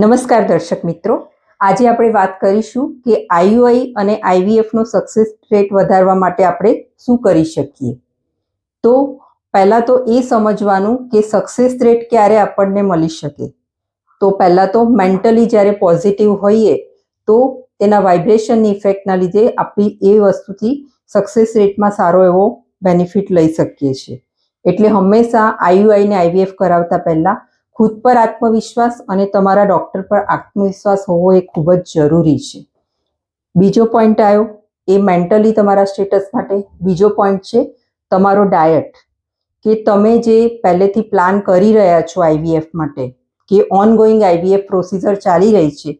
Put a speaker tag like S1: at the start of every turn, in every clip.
S1: નમસ્કાર દર્શક મિત્રો. આજે આપણે વાત કરીશું કે આઈયુઆઈ અને આઈવીએફનો સક્સેસ રેટ વધારવા માટે આપણે શું કરી શકીએ? તો પહેલાં તો એ સમજવાનું કે સક્સેસ રેટ ક્યારે આપણને મળી શકે. તો પહેલાં તો મેન્ટલી જ્યારે પોઝિટિવ હોઈએ, તો તેના વાઇબ્રેશનની ઇફેક્ટના લીધે આપણી એ વસ્તુથી સક્સેસ રેટમાં સારો એવો બેનિફિટ લઈ શકીએ છીએ. એટલે હંમેશા આઈયુઆઈ ને આઈવીએફ કરાવતા પહેલાં ખુદ પર આત્મવિશ્વાસ અને તમારા ડૉક્ટર પર આત્મવિશ્વાસ હોવો એ ખૂબ જ જરૂરી છે. બીજો પોઈન્ટ આવ્યો, એ મેન્ટલી તમારા સ્ટેટસ માટે. બીજો પોઈન્ટ છે, તમારો ડાયટ કે તમે જે પહેલેથી પ્લાન કરી રહ્યા છો આઈવીએફ માટે, કે ઓનગોઈંગ આઈવીએફ પ્રોસિજર ચાલી રહી છે,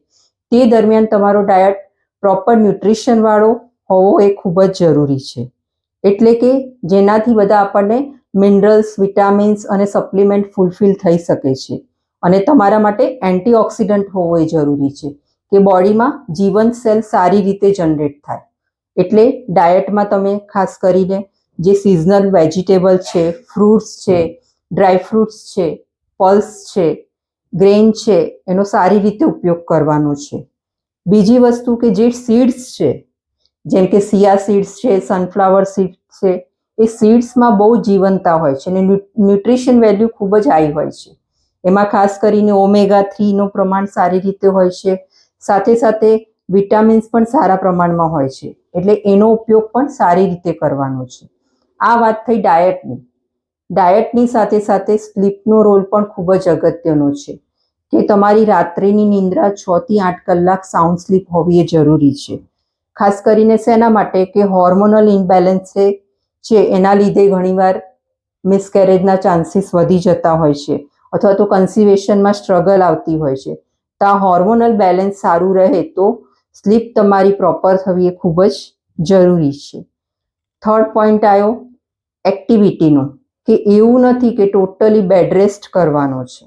S1: તે દરમિયાન તમારો ડાયટ પ્રોપર ન્યુટ્રિશનવાળો હોવો એ ખૂબ જ જરૂરી છે. એટલે કે જેનાથી બધા આપણને મિનરલ્સ, વિટામિન્સ અને સપ્લિમેન્ટ ફૂલફિલ થઈ શકે છે. અને તમારા માટે એન્ટીઓક્સિડન્ટ હોવો એ જરૂરી છે કે બોડીમાં જીવન સેલ સારી રીતે જનરેટ થાય. એટલે ડાયટમાં તમે ખાસ કરીને જે સિઝનલ વેજીટેબલ છે, ફ્રૂટ્સ છે, ડ્રાય ફ્રૂટ્સ છે, પલ્સ છે, ગ્રેન છે, એનો સારી રીતે ઉપયોગ કરવાનો છે. બીજી વસ્તુ કે જે સીડ્સ છે, જેમ કે સિયા સીડ્સ છે, સનફ્લાવર સીડ્સ છે એ સીડ્સમાં બહુ જીવનતા હોય છે અને ન્યુટ્રિશન વેલ્યુ ખૂબ જ હાઈ હોય છે. એમાં ખાસ કરીને ઓમેગા થ્રીનું પ્રમાણ સારી રીતે હોય છે. સાથે સાથે વિટામિન્સ પણ સારા પ્રમાણમાં હોય છે. એટલે એનો ઉપયોગ પણ સારી રીતે કરવાનો છે. આ વાત થઈ ડાયટની ડાયટની સાથે સાથે સ્લીપનો રોલ પણ ખૂબ જ અગત્યનો છે. કે તમારી રાત્રિની નિંદ્રા છ થી આઠ કલાક સાઉન્ડ સ્લીપ હોવી એ જરૂરી છે. ખાસ કરીને શેના માટે? કે હોર્મોનલ ઇમ્બેલેન્સ એના લીધે ઘણીવાર મિસકેરેજના ચાન્સીસ વધી જતા હોય છે અથવા તો કન્સિવેશનમાં સ્ટ્રગલ આવતી હોય છે. તો આ હોર્મોનલ બેલેન્સ સારું રહે તો સ્લીપ તમારી પ્રોપર થવી એ ખૂબ જ જરૂરી છે. થર્ડ પોઈન્ટ આવ્યો એક્ટિવિટીનો કે એવું નથી કે ટોટલી બેડ રેસ્ટ કરવાનો છે.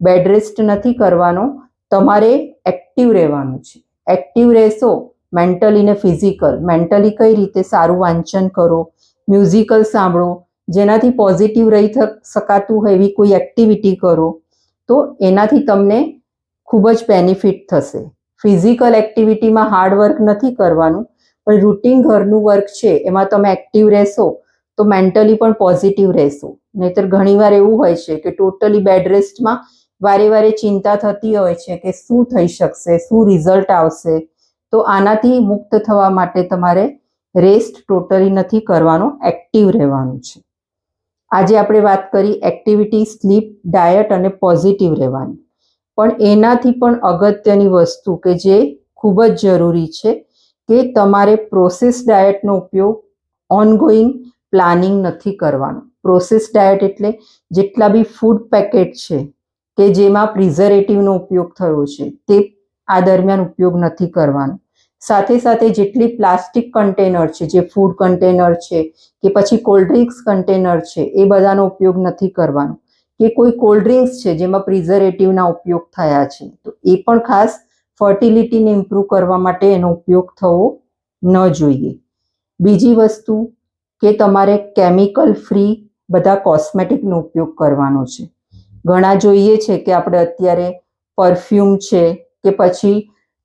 S1: બેડ રેસ્ટ નથી કરવાનો, તમારે એક્ટિવ રહેવાનું છે. એક્ટિવ રહેશો મેન્ટલી ને ફિઝિકલ મેન્ટલી કઈ રીતે સારું વાંચન કરો મ્યુઝિકલ સાંભળો, જેનાથી પોઝિટિવ રહી શકાતું એવી કોઈ એક્ટિવિટી કરો, તો એનાથી તમને ખૂબ જ બેનિફિટ થશે. ફિઝિકલ એક્ટિવિટીમાં હાર્ડ વર્ક નથી કરવાનું, પણ રૂટીન ઘરનું વર્ક છે, એમાં તમે એક્ટિવ રહેશો, તો મેન્ટલી પણ પોઝિટિવ રહેશો. નહીતર ઘણીવાર એવું હોય છે કે ટોટલી બેડ રેસ્ટમાં વારે વારે ચિંતા થતી હોય છે કે શું થઈ શકશે, શું રિઝલ્ટ આવશે, તો આનાથી મુક્ત થવા માટે તમારે રેસ્ટ ટોટલી નથી કરવાનો, એક્ટિવ રહેવાનું છે. આજે આપણે વાત કરી એક્ટિવિટી, સ્લીપ, ડાયટ અને પોઝિટિવ રહેવાની. પણ એનાથી પણ અગત્યની વસ્તુ કે જે ખૂબ જ જરૂરી છે કે તમારે પ્રોસેસ ડાયટનો ઉપયોગ ઓનગોઈંગ પ્લાનિંગ નથી કરવાનો. પ્રોસેસ ડાયટ એટલે જેટલા બી ફૂડ પેકેટ છે કે જેમાં પ્રિઝર્વેટિવનો ઉપયોગ થયો છે તે આ દરમિયાન ઉપયોગ નથી કરવાનો. સાથે સાથે જેટલી પ્લાસ્ટિક કન્ટેનર છે, જે ફૂડ કન્ટેનર છે કે પછી કોલ્ડ ડ્રિંક્સ કન્ટેનર છે, એ બધાનો ઉપયોગ નથી કરવાનો. કે કોઈ કોલ્ડ ડ્રિંક્સ છે જેમાં પ્રિઝર્વેટિવના ઉપયોગ થયા છે, તો એ પણ ખાસ ફર્ટિલિટીને ઇમ્પ્રૂવ કરવા માટે એનો ઉપયોગ થવો ન જોઈએ. બીજી વસ્તુ કે તમારે કેમિકલ ફ્રી બધા કોસ્મેટિકનો ઉપયોગ કરવાનો છે. ઘણા જોઈએ છે કે આપણે અત્યારે પરફ્યુમ છે કે પછી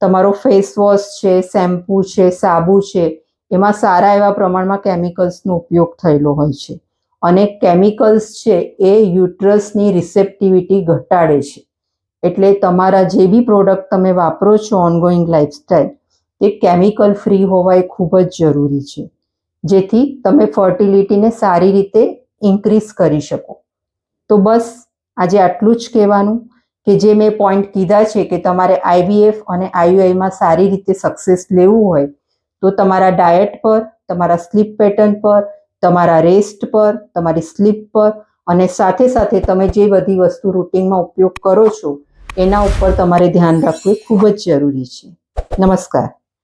S1: તમારો ફેસ વોશ છે શેમ્પૂ છે, સાબુ છે, એમાં સારા એવા પ્રમાણમાં કેમિકલ્સનો ઉપયોગ થયેલો હોય છે. અને કેમિકલ્સ છે એ યુટ્રસની રિસેપ્ટિવિટી ઘટાડે છે. એટલે તમારા જે બી પ્રોડક્ટ તમે વાપરો છો ઓનગોઈંગ લાઈફસ્ટાઈલ તે કેમિકલ ફ્રી હોવા એ ખૂબ જ જરૂરી છે. જેથી તમે ફર્ટિલિટીને સારી રીતે ઇન્ક્રીઝ કરી શકો. તો બસ આજે આટલું જ કહેવાનું. કે જે મેં પોઈન્ટ કીધા છે કે તમારે આઈવીએફ અને આઈયુઆઈમાં સારી રીતે સક્સેસ લેવું હોય, તો તમારા ડાયટ પર, તમારા સ્લીપ પેટર્ન પર, તમારા રેસ્ટ પર, તમારી સ્લીપ પર અને સાથે સાથે તમે જે બધી વસ્તુ રૂટિનમાં ઉપયોગ કરો છો, એના ઉપર તમારે ધ્યાન રાખવું ખૂબ જ જરૂરી છે. નમસ્કાર.